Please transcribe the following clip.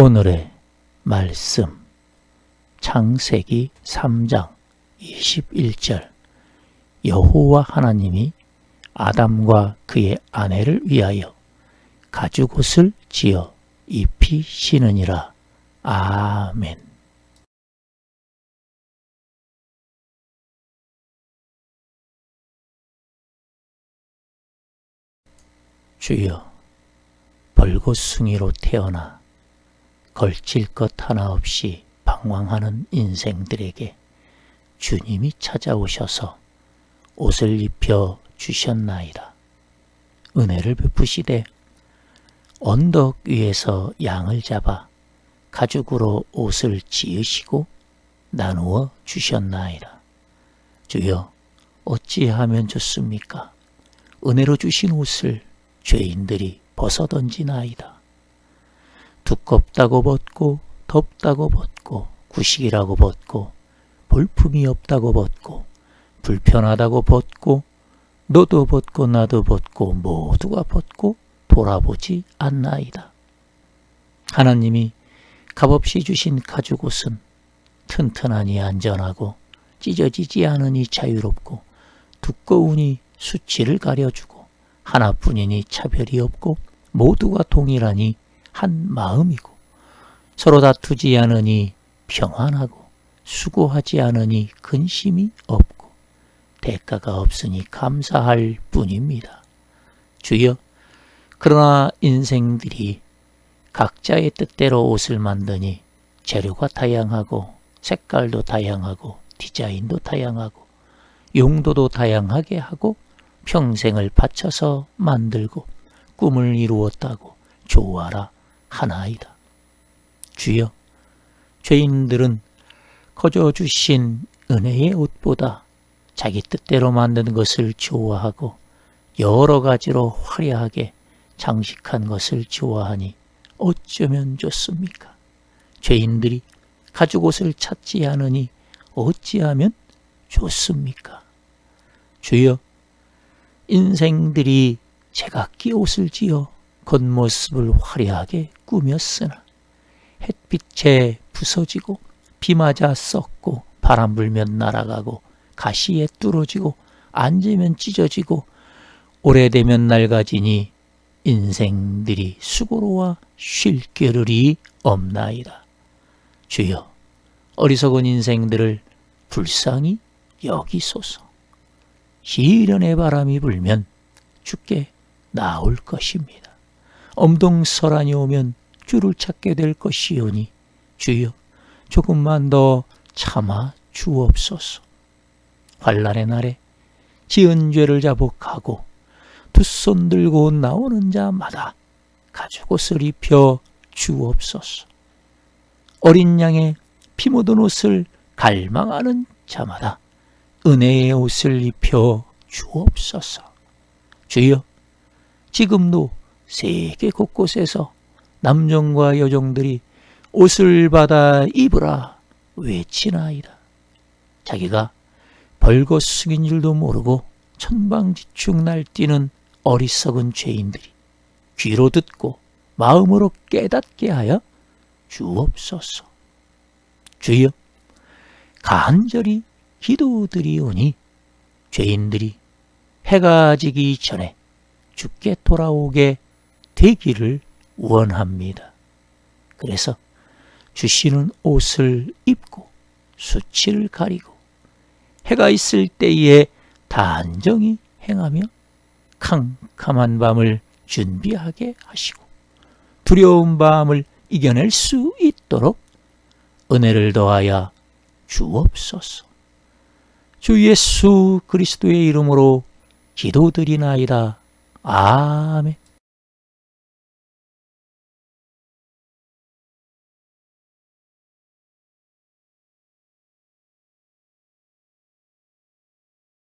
오늘의 말씀 창세기 3장 21절 여호와 하나님이 아담과 그의 아내를 위하여 가죽옷을 지어 입히시느니라. 아멘. 주여, 벌겋숭이로 태어나 걸칠 것 하나 없이 방황하는 인생들에게 주님이 찾아오셔서 옷을 입혀 주셨나이다. 은혜를 베푸시되 언덕 위에서 양을 잡아 가죽으로 옷을 지으시고 나누어 주셨나이다. 주여 어찌하면 좋습니까? 은혜로 주신 옷을 죄인들이 벗어던지나이다. 두껍다고 벗고 덥다고 벗고 구식이라고 벗고 볼품이 없다고 벗고 불편하다고 벗고 너도 벗고 나도 벗고 모두가 벗고 돌아보지 않나이다. 하나님이 값없이 주신 가죽 옷은 튼튼하니 안전하고 찢어지지 않으니 자유롭고 두꺼우니 수치를 가려주고 하나뿐이니 차별이 없고 모두가 동일하니 한 마음이고 서로 다투지 않으니 평안하고 수고하지 않으니 근심이 없고 대가가 없으니 감사할 뿐입니다. 주여, 그러나 인생들이 각자의 뜻대로 옷을 만드니 재료가 다양하고 색깔도 다양하고 디자인도 다양하고 용도도 다양하게 하고 평생을 바쳐서 만들고 꿈을 이루었다고 좋아라 하나이다. 주여, 죄인들은 거저 주신 은혜의 옷보다 자기 뜻대로 만든 것을 좋아하고 여러 가지로 화려하게 장식한 것을 좋아하니 어쩌면 좋습니까? 죄인들이 가죽 옷을 찾지 않으니 어찌하면 좋습니까? 주여, 인생들이 제각기 옷을 지어 겉모습을 화려하게 꾸몄으나 햇빛에 부서지고 비 맞아 썩고 바람 불면 날아가고 가시에 뚫어지고 앉으면 찢어지고 오래되면 낡아지니 인생들이 수고로와 쉴 겨를이 없나이다. 주여 어리석은 인생들을 불쌍히 여기소서. 시련의 바람이 불면 죽게 나올 것입니다. 엄동설한이 오면 주를 찾게 될 것이오니 주여 조금만 더 참아 주옵소서. 환란의 날에 지은 죄를 자복하고 두 손 들고 나오는 자마다 가죽옷을 입혀 주옵소서. 어린 양의 피 묻은 옷을 갈망하는 자마다 은혜의 옷을 입혀 주옵소서. 주여, 지금도 세계 곳곳에서 남정과 여종들이 옷을 받아 입으라 외치나이다. 자기가 벌거숭인 줄도 모르고 천방지축 날뛰는 어리석은 죄인들이 귀로 듣고 마음으로 깨닫게 하여 주옵소서. 주여, 간절히 기도드리오니 죄인들이 해가 지기 전에 죽게 돌아오게 되기를 원합니다. 그래서 주시는 옷을 입고 수치를 가리고 해가 있을 때에 단정히 행하며 캄캄한 밤을 준비하게 하시고 두려운 밤을 이겨낼 수 있도록 은혜를 더하여 주옵소서. 주 예수 그리스도의 이름으로 기도드리나이다. 아멘.